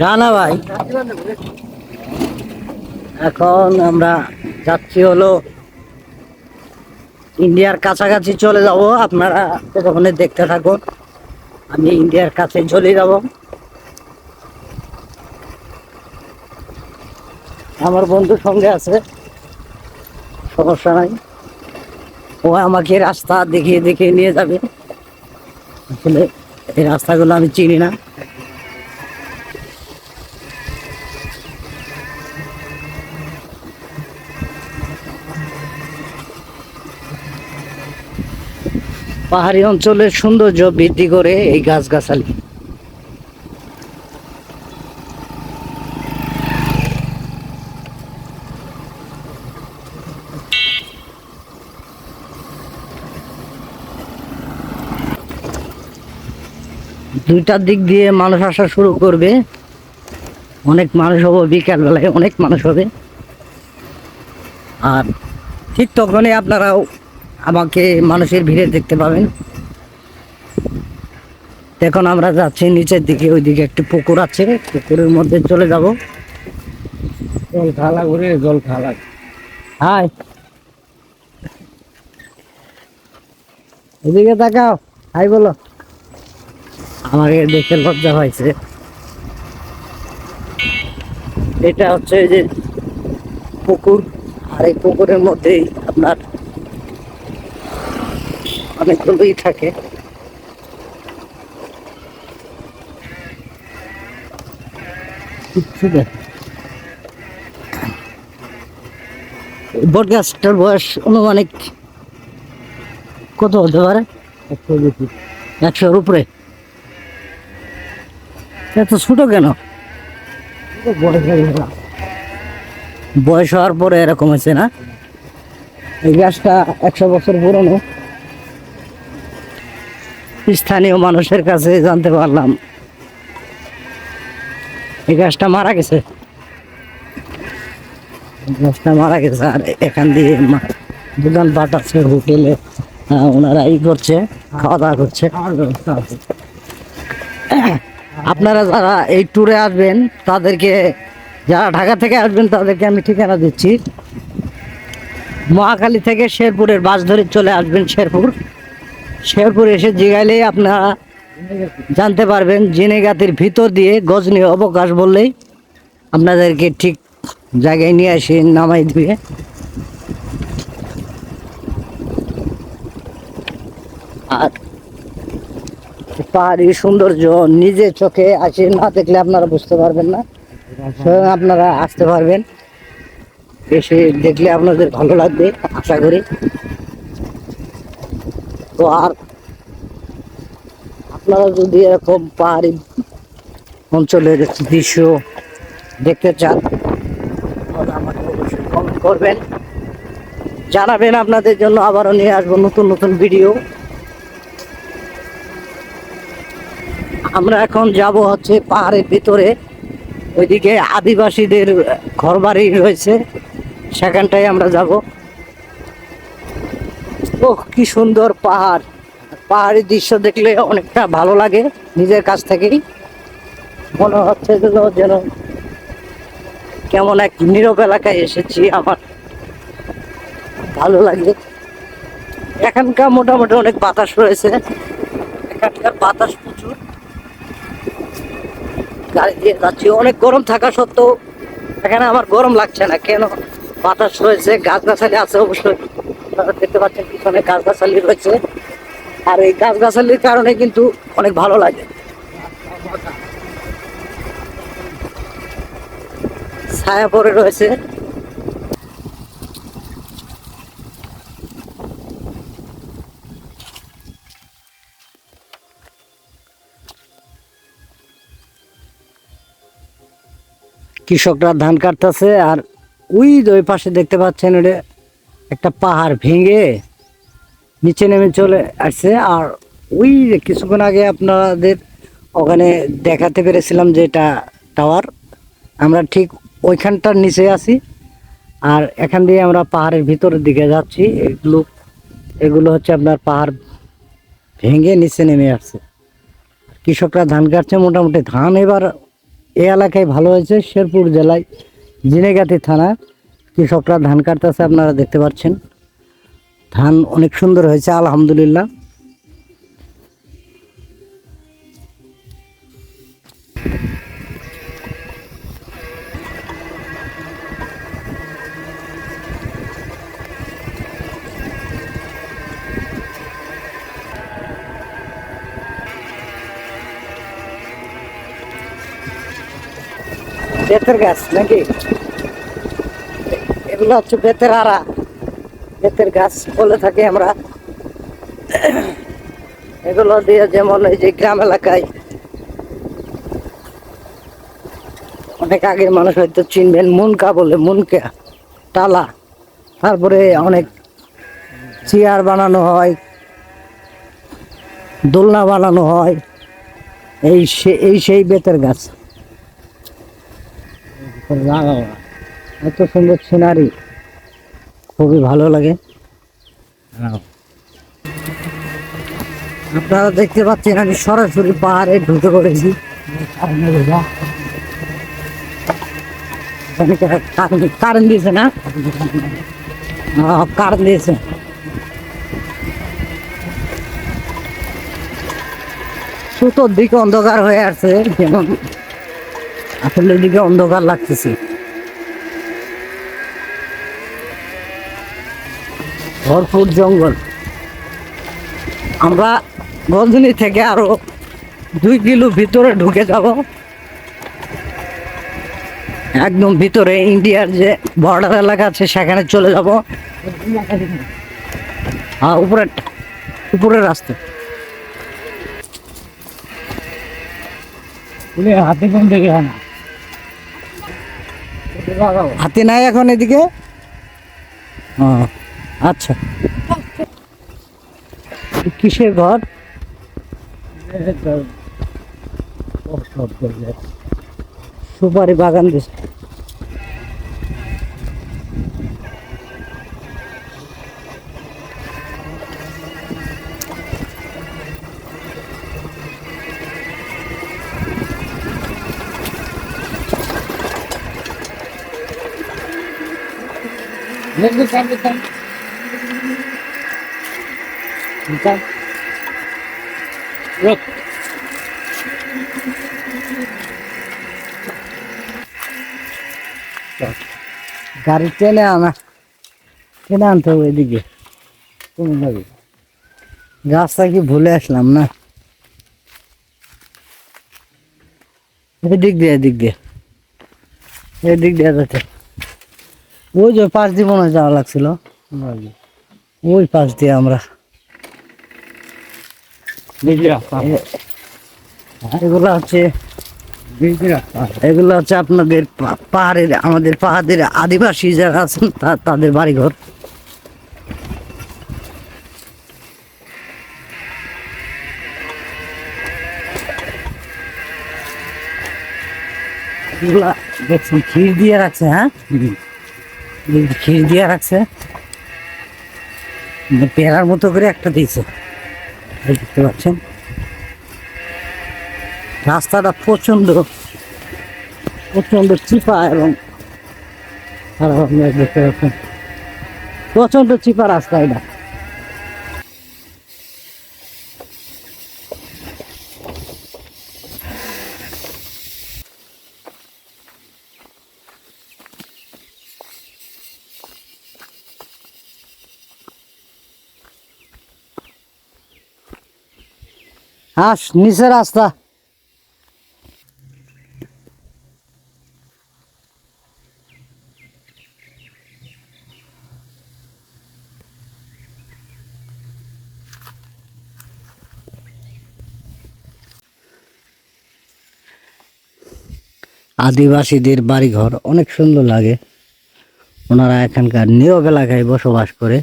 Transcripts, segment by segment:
জানা ভাই। এখন আমরা যাচ্ছি হলো ইন্ডিয়ার কাছাকাছি চলে যাব। আপনারা ততক্ষণে দেখতে থাকুন। আমি ইন্ডিয়ার কাছে চলে যাব। আমার বন্ধু সঙ্গে আছে। সমস্যা নাই। ও আমাকে রাস্তা দেখিয়ে দেখিয়ে নিয়ে যাবে। আসলে এই রাস্তাগুলো আমি চিনি না। পাহাড়ি অঞ্চলের সৌন্দর্য বৃদ্ধি করে এই গাছগাছালি। দুইটার দিক দিয়ে মানুষ আসা শুরু করবে। অনেক মানুষ হবে বিকাল বেলায় অনেক মানুষ হবে। আর ঠিক তখনই আপনারাও আমাকে মানুষের ভিড়ে দেখতে পাবেন। এখন আমরা যাচ্ছি নিচের দিকে ওইদিকে একটি পুকুর আছে পুকুরের মধ্যে চলে যাব। জল খালা করে জল খালা। হাই। এদিকে তাকাও হাই বলো। আমাকে দেখে লজ্জা হয়েছে এটা হচ্ছে যে পুকুর আর এই পুকুরের মধ্যেই আপনার অনেকগুলোই থাকে। বট গাছটার বয়স অনুমানিক কত হতে পারে? একশোর উপরে। এত ছোট কেন? বয়স বয়স হওয়ার পরে এরকম হয়েছে না? এই গাছটা একশো বছর পুরনো। স্থানীয় মানুষের কাছে জানতে পারলাম। এই গাছটা মারা গেছে। গাছটা মারা গেছে আর এখান দিয়ে দোকান আছে হোটেলে। আহ, ওনারা ই করছে খাওয়া দাওয়া করছে। আপনারা যারা এই ট্যুরে আসবেন তাদেরকে যারা ঢাকা থেকে আসবেন তাদেরকে আমি ঠিকানা দিচ্ছি। মহাখালী থেকে শেরপুরের বাস ধরে চলে আসবেন শেরপুর। শেরপুর এসে জিগাইলেই আপনারা জানতে পারবেন জিনেগাতির ভিতর দিয়ে গজনি অবকাশ বললেই আপনাদেরকে ঠিক জায়গায় নিয়ে এসে নামাই দিয়ে আর পাহাড়ি সৌন্দর্য নিজে চোখে আসে, না দেখলে আপনারা বুঝতে পারবেন না। স্বয়ং আপনারা আসতে পারবেন। এসে দেখলে আপনাদের ভালো লাগবে, আশা করি। তো আর আপনারা যদি এরকম পাহাড়ি অঞ্চলের দৃশ্য দেখতে চান কমেন্ট করবেন। জানাবেন আপনাদের জন্য, আবারও নিয়ে আসব নতুন নতুন ভিডিও আমরা এখন যাব হচ্ছে পাহাড়ের ভিতরে। ওইদিকে আদিবাসীদের ঘরবাড়ি রয়েছে, সেখানটায় আমরা যাব। ও কি সুন্দর পাহাড়। পাহাড়ি দৃশ্য দেখলে অনেকটা ভালো লাগে নিজের কাছ থেকেই। মনে হচ্ছে যেন যেন কেমন এক নীরব এলাকায় এসেছি আমার। ভালো লাগে। এখানকার মোটামুটি অনেক বাতাস রয়েছে। এখানকার বাতাস প্রচুর। গাড়ি দিয়ে যাচ্ছি। অনেক গরম থাকা সত্ত্বেও এখানে আমার গরম লাগছে না। কেন? বাতাস রয়েছে, গাছ গাছালি আছে অবশ্যই। আপনারা দেখতে পাচ্ছেন পিছনে গাছগাছালি রয়েছে। আর এই গাছ গাছগাছালির কারণে কিন্তু অনেক ভালো লাগে। ছায়া পড়ে রয়েছে। কৃষকরা ধান কাটতেছে, আর ওই ওই পাশে দেখতে পাচ্ছেন এটা একটা পাহাড় ভেঙে নিচে নেমে চলে আসছে। আর ওই কিছুক্ষণ আগে আপনাদের ওখানে দেখাতে পেরেছিলাম যে এটা টাওয়ার, আমরা ঠিক ওইখানটার নিচে আছি। আর এখান দিয়ে আমরা পাহাড়ের ভিতরের দিকে যাচ্ছি। এগুলো এগুলো হচ্ছে আপনার পাহাড় ভেঙে নিচে নেমে আসছে। কৃষকরা ধান কাটছে। মোটামুটি ধান এবার এ এলাকায় ভালো হয়েছে। শেরপুর জেলায় জিনেগাতি থানা। কৃষকরা ধান কাটতেছে আপনারা দেখতে পাচ্ছেন। ধান অনেক সুন্দর হয়েছে আলহামদুলিল্লাহ। বেতের গাছ নাকি? এগুলো হচ্ছে বেতের আড়া। বেতের গাছ বলে থাকি আমরা। এগুলো দিয়ে যেমন এই যে গ্রাম এলাকায় অনেক আগের মানুষ হয়তো চিনবেন, মুনকা বলে, মুনকা টালা তারপরে অনেক চেয়ার বানানো হয়, দোলনা বানানো হয়। এই সেই বেতের গাছ। লাগাও এত সুন্দর সিনারি খুবই ভালো লাগে। আপনারা দেখতে পাচ্ছেন আমি সরাসরি পাহাড়ে ঢুকে পড়েছি। কারেন্ট দিয়েছে না? কারেন্ট দিয়েছে সুতোর দিকে অন্ধকার হয়ে আছে যেমন আসলে দিকে অন্ধকার লাগতেছে। ভরপুর জঙ্গল। আমরা গলদিনী থেকে আরও দুই কিলো ভিতরে ঢুকে যাব। একদম ভিতরে ইন্ডিয়ার যে বর্ডার এলাকা আছে সেখানে চলে যাব। হ্যাঁ উপরে উপরের রাস্তা। হাতে কোন থেকে হাতি নাই এখন এদিকে? ও আচ্ছা। কিসের ঘর? সুপারি বাগান দিছে Bukan, bukan. Bukan. Look. গাড়ি টেনে আনা টেনে আনতে হবে এদিকে কোন যাবে রাস্তা কি ভুলে আসলাম না এদিক দিয়ে এদিক দিয়ে এদিক দিয়ে যাচ্ছে ওই যে পাশ দিয়ে মনে হয় যাওয়া লাগছিল ওই পাশ দিয়ে আমরা রাস্তা এগুলো হচ্ছে রাস্তা এগুলো হচ্ছে আপনাদের পাহাড়ের আমাদের পাহাড়ের আদিবাসী যারা আছেন তাদের বাড়িঘর। এগুলা দেখছেন ক্ষীর দিয়ে রাখছে হ্যাঁ? ক্ষীর দিয়ে রাখছে। মানে পেয়ারার মতো করে একটা দিয়েছে। দেখতে পাচ্ছেন। রাস্তাটা প্রচণ্ড প্রচণ্ড চিপা এবং দেখতে পাচ্ছেন। প্রচণ্ড চিপা রাস্তা এটা। হাস নিচে রাস্তা। আদিবাসীদের বাড়িঘর অনেক সুন্দর লাগে। ওনারা এখানকার নীরব এলাকায় বসবাস করে।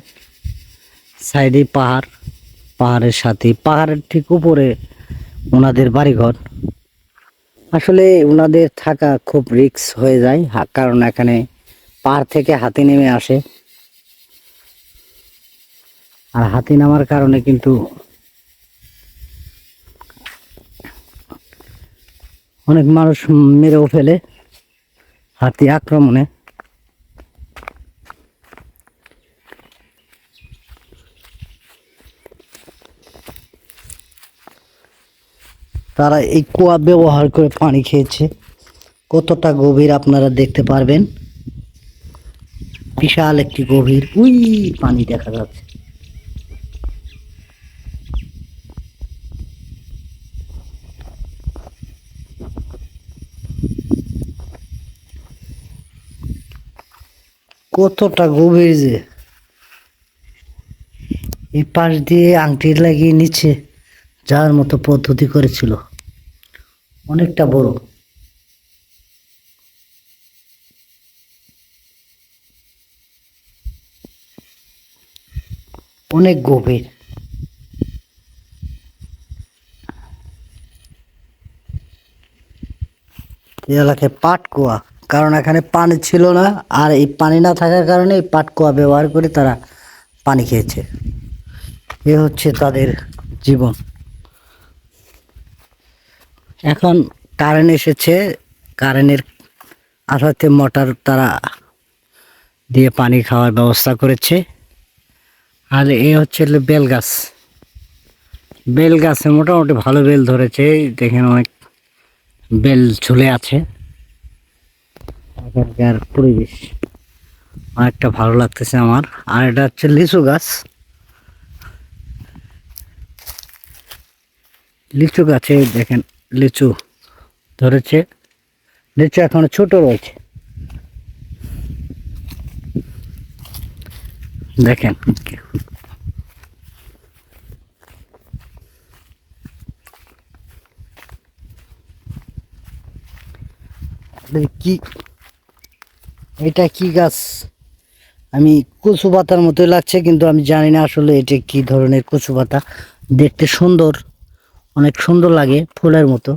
সাইডে পাহাড়। পাহাড়ের সাথে, পাহাড়ের ঠিক উপরে ওনাদের বাড়িঘর। আসলে ওনাদের থাকা খুব রিস্ক হয়ে যায় কারণ এখানে পাহাড় থেকে হাতি নেমে আসে। আর হাতি নামার কারণে কিন্তু অনেক মানুষ মেরেও ফেলে হাতি আক্রমণে। তারা এই কুয়া ব্যবহার করে পানি খেয়েছে। কতটা গভীর আপনারা দেখতে পারবেন। বিশাল একটি গভীর, উই, পানি দেখা যাচ্ছে। কতটা গভীর যে। এই পাশ দিয়ে আংটি লাগিয়ে নিচে যাওয়ার মতো পদ্ধতি করেছিল। অনেকটা বড়। অনেক গভীর। এই এলাকায় পাটকুয়া কারণ এখানে পানি ছিল না, আর এই পানি না থাকার কারণে এই পাটকুয়া ব্যবহার করে তারা পানি খেয়েছে। এ হচ্ছে তাদের জীবন। এখন কারেন্ট এসেছে কারেন্টের আসাতে মোটর তারা দিয়ে পানি খাওয়ার ব্যবস্থা করেছে। আর এ হচ্ছে বেল গাছ। বেল গাছে মোটামুটি ভালো বেল ধরেছে, দেখেন অনেক বেল ঝুলে আছে। এখানকার পরিবেশ অনেকটা ভালো লাগতেছে আমার। আর এটা হচ্ছে লিচু গাছ। লিচু গাছে দেখেন লিচু ধরেছে। লিচু এখনও ছোট রয়েছে। দেখেন কি। এটা কি গাছ? আমি কচু পাতার মতোই লাগছে, কিন্তু আমি জানি না আসলে এটা কি ধরনের কচু পাতা দেখতে সুন্দর। অনেক সুন্দর লাগে ফুলের মতো।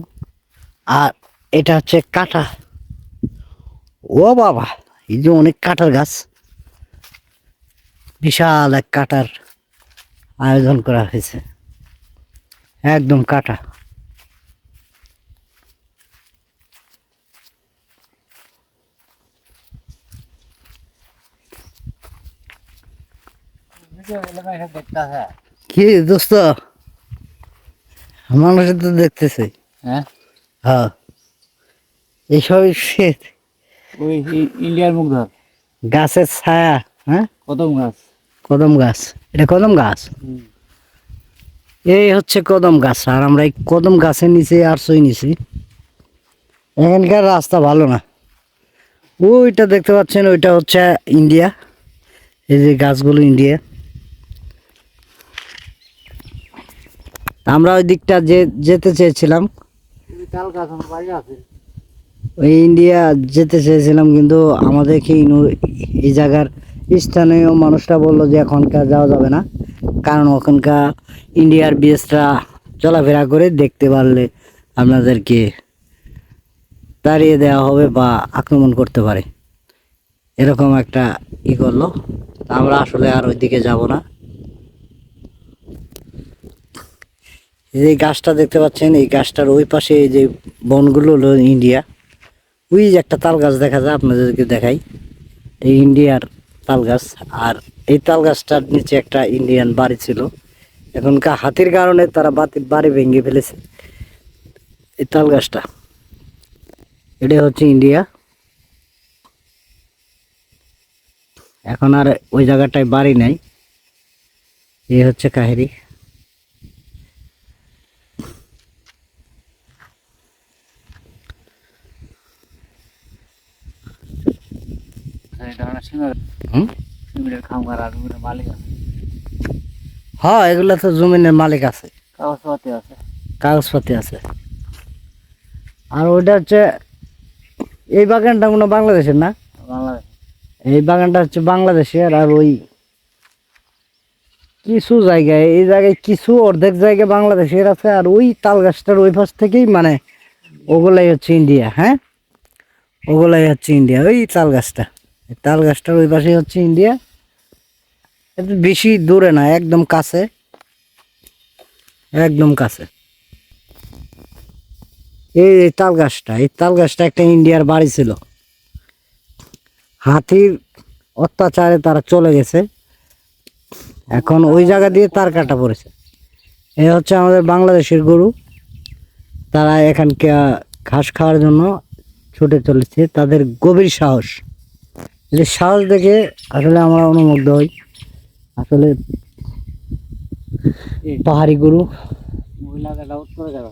আর এটা হচ্ছে কাঁটা। ও বাবা এই যে অনেক কাঁটার গাছ। বিশাল এক কাঁটার আয়োজন করা হয়েছে। একদম কাঁটা। কি দোস্ত? মানুষের তো দেখতেছে। হ্যাঁ? হ্যাঁ। এইসব শীত ওই ইন্ডিয়ার মুখ ধর। গাছের ছায়া হ্যাঁ? কদম গাছ। কদম গাছ। এটা কদম গাছ? এই হচ্ছে কদম গাছ আর আমরা এই কদম গাছের নিচে আরশোই নিছি। এখানকার রাস্তা ভালো না। ওইটা দেখতে পাচ্ছেন ওইটা হচ্ছে ইন্ডিয়া। এই যে গাছগুলো ইন্ডিয়া। আমরা ওই দিকটা যে যেতে চেয়েছিলাম। ওই ইন্ডিয়া যেতে চেয়েছিলাম কিন্তু আমাদেরকে ইনু- এই জায়গার স্থানীয় মানুষরা বলল যে এখনকার যাওয়া যাবে না। কারণ ওখানকার ইন্ডিয়ার বিএসরা চলাফেরা করে দেখতে পারলে আপনাদেরকে তাড়িয়ে দেওয়া হবে বা আক্রমণ করতে পারে। এরকম একটা ই করল। তা আমরা আসলে আর ওইদিকে যাব না। যে গাছটা দেখতে পাচ্ছেন, এই গাছটার ওই পাশে যে বনগুলো হলো ইন্ডিয়া, ওই যে একটা তাল গাছ দেখা যায়, আপনাদেরকে দেখাই। এই ইন্ডিয়ার তাল গাছ, আর এই তাল গাছটার নিচে একটা ইন্ডিয়ান বাড়ি ছিল। এখনকার হাতির কারণে তারা বাতি, বাড়ি ভেঙে ফেলেছে। এই তাল গাছটা, এটা হচ্ছে ইন্ডিয়া। এখন আর ওই জায়গাটায় বাড়ি নাই। এই হচ্ছে কাহিরি এই ধরনের সিমেন্ট হুম সিমেন্টের খামগার আর রুমের মালিক আছে হ্যাঁ এগুলো তো জমিনের মালিক আছে। কাগজপাতি আছে। কাগজপাতি আছে। আর ওইটা হচ্ছে এই বাগানটা মনে বাংলাদেশের না? বাংলাদেশ। এই বাগানটা হচ্ছে বাংলাদেশের আর ওই কিছু জায়গায় এই জায়গায় কিছু অর্ধেক জায়গায় বাংলাদেশের আছে আর ওই তাল গাছটার ওই পাশ থেকেই মানে ওগুলাই হচ্ছে ইন্ডিয়া হ্যাঁ? ওগুলাই হচ্ছে ইন্ডিয়া ওই তাল গাছটা। তাল গাছটার ওই পাশে হচ্ছে ইন্ডিয়া। বেশি দূরে না, একদম কাছে। একদম কাছে। এই তাল গাছটা, এই তাল গাছটা একটা ইন্ডিয়ার বাড়ি ছিল। হাতির অত্যাচারে তারা চলে গেছে। এখন ওই জায়গা দিয়ে তার কাটা পড়েছে। এ হচ্ছে আমাদের বাংলাদেশের গরু। তারা এখানকে ঘাস খাওয়ার জন্য ছুটে চলেছে। তাদের গভীর সাহস। এই সাহস দেখে আসলে আমরা অনুমুগ্ধ হই। আসলে পাহাড়ি গরু। মহিলাদের উত্তরে যাবে